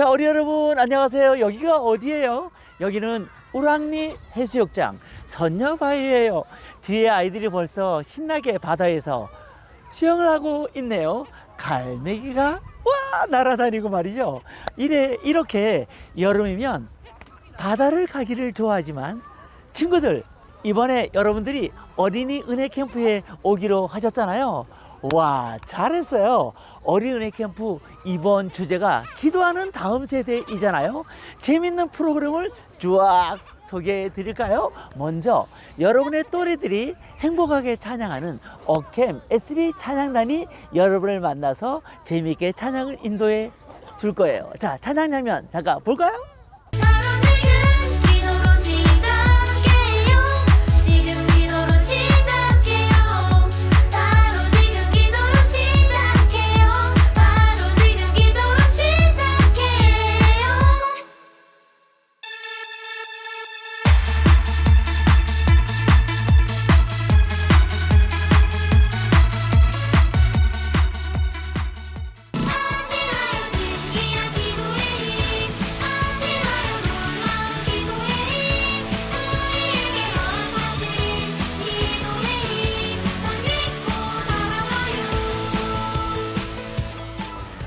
자, 우리 여러분 안녕하세요. 여기가 어디예요? 여기는 우랑리 해수욕장 선녀바위예요. 뒤에 아이들이 벌써 신나게 바다에서 수영을 하고 있네요. 갈매기가 와 날아다니고 말이죠. 이래 이렇게 여름이면 바다를 가기를 좋아하지만 친구들 이번에 여러분들이 어린이 은혜 캠프에 오기로 하셨잖아요. 와 잘했어요. 어린이 은혜 캠프 이번 주제가 기도하는 다음 세대이잖아요. 재밌는 프로그램을 쫙 소개해 드릴까요? 먼저 여러분의 또래들이 행복하게 찬양하는 어캠 SB 찬양단이 여러분을 만나서 재미있게 찬양을 인도해 줄 거예요. 자 찬양 장면 잠깐 볼까요?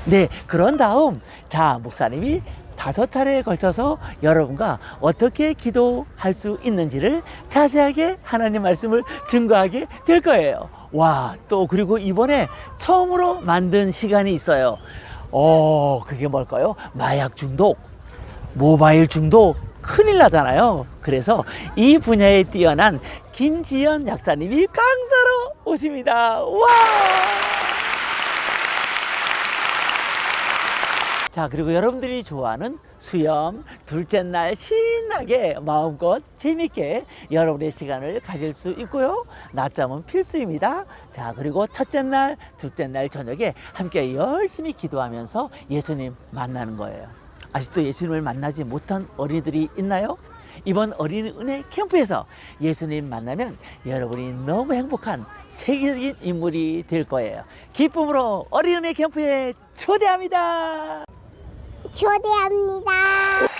네, 그런 다음 자 목사님이 다섯 차례에 걸쳐서 여러분과 어떻게 기도할 수 있는지를 자세하게 하나님 말씀을 증거하게 될 거예요. 와, 또 그리고 이번에 처음으로 만든 시간이 있어요. 어, 그게 뭘까요? 마약 중독, 모바일 중독 큰일 나잖아요. 그래서 이 분야에 뛰어난 김지연 약사님이 강사로 오십니다. 와! 자, 그리고 여러분들이 좋아하는 수염, 둘째 날 신나게 마음껏 재밌게 여러분의 시간을 가질 수 있고요. 낮잠은 필수입니다. 자, 그리고 첫째 날, 둘째 날 저녁에 함께 열심히 기도하면서 예수님 만나는 거예요. 아직도 예수님을 만나지 못한 어린이들이 있나요? 이번 어린이 은혜 캠프에서 예수님 만나면 여러분이 너무 행복한 세계적인 인물이 될 거예요. 기쁨으로 어린이 은혜 캠프에 초대합니다. 초대합니다.